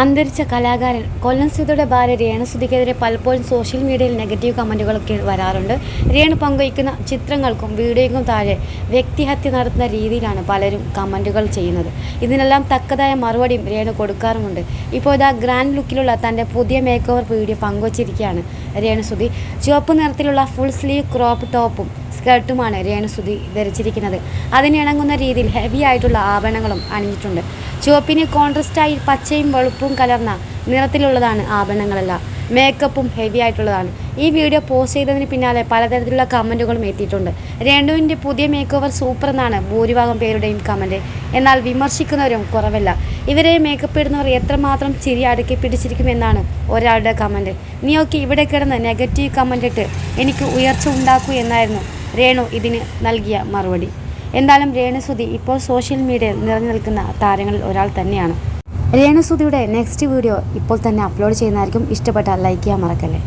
അന്തരിച്ച കലാകാരൻ കൊല്ലം സുധിയുടെ ഭാര്യ രേണുസുധിക്കെതിരെ പലപ്പോഴും സോഷ്യൽ മീഡിയയിൽ നെഗറ്റീവ് കമന്റുകളൊക്കെ വരാറുണ്ട്. രേണു പങ്കുവയ്ക്കുന്ന ചിത്രങ്ങൾക്കും വീഡിയോയ്ക്കും താഴെ വ്യക്തിഹത്യ നടത്തുന്ന രീതിയിലാണ് പലരും കമന്റുകൾ ചെയ്യുന്നത്. ഇതിനെല്ലാം തക്കതായ മറുപടിയും രേണു കൊടുക്കാറുമുണ്ട്. ഇപ്പോൾ ഇതാ ഗ്രാൻഡ് ലുക്കിലുള്ള തന്റെ പുതിയ മേക്ക് ഓവർ വീഡിയോ പങ്കുവച്ചിരിക്കുകയാണ് രേണുസുധി ചുവപ്പ് നിറത്തിലുള്ള ഫുൾ സ്ലീവ് ക്രോപ്പ് ടോപ്പും സ്കർട്ടുമാണ് രേണുസുധി ധരിച്ചിരിക്കുന്നത്. അതിനിണങ്ങുന്ന രീതിയിൽ ഹെവി ആയിട്ടുള്ള ആഭരണങ്ങളും അണിഞ്ഞിട്ടുണ്ട്. ചുവപ്പിന് കോൺട്രസ്റ്റായി പച്ചയും വെളുപ്പും കലർന്ന നിറത്തിലുള്ളതാണ് ആഭരണങ്ങളെല്ലാം. മേക്കപ്പും ഹെവി ആയിട്ടുള്ളതാണ്. ഈ വീഡിയോ പോസ്റ്റ് ചെയ്തതിന് പിന്നാലെ പലതരത്തിലുള്ള കമന്റുകളും എത്തിയിട്ടുണ്ട്. രണ്ടുവിന്റെ പുതിയ മേക്ക് ഓവർ സൂപ്പർ എന്നാണ് ഭൂരിഭാഗം പേരുടെയും കമന്റ് എന്നാൽ വിമർശിക്കുന്നവരും കുറവല്ല. ഇവരെ മേക്കപ്പ് ഇടുന്നവർ എത്രമാത്രം ചിരി അടുക്കി പിടിച്ചിരിക്കുമെന്നാണ് ഒരാളുടെ കമന്റ് നീയൊക്കെ ഇവിടെ കിടന്ന് നെഗറ്റീവ് കമന്റ് ഇട്ട് എനിക്ക് ഉയർച്ച ഉണ്ടാക്കൂ എന്നായിരുന്നു രേണു ഇതിന് നൽകിയ മറുപടി. എന്തായാലും രേണുസുതി ഇപ്പോൾ സോഷ്യൽ മീഡിയയിൽ നിറഞ്ഞു നിൽക്കുന്ന താരങ്ങളിൽ ഒരാൾ തന്നെയാണ്. രേണുസുതിയുടെ നെക്സ്റ്റ് വീഡിയോ ഇപ്പോൾ തന്നെ അപ്ലോഡ് ചെയ്യുന്നതായിരിക്കും. ഇഷ്ടപ്പെട്ടാൽ ലൈക്ക് ചെയ്യാൻ മറക്കല്ലേ?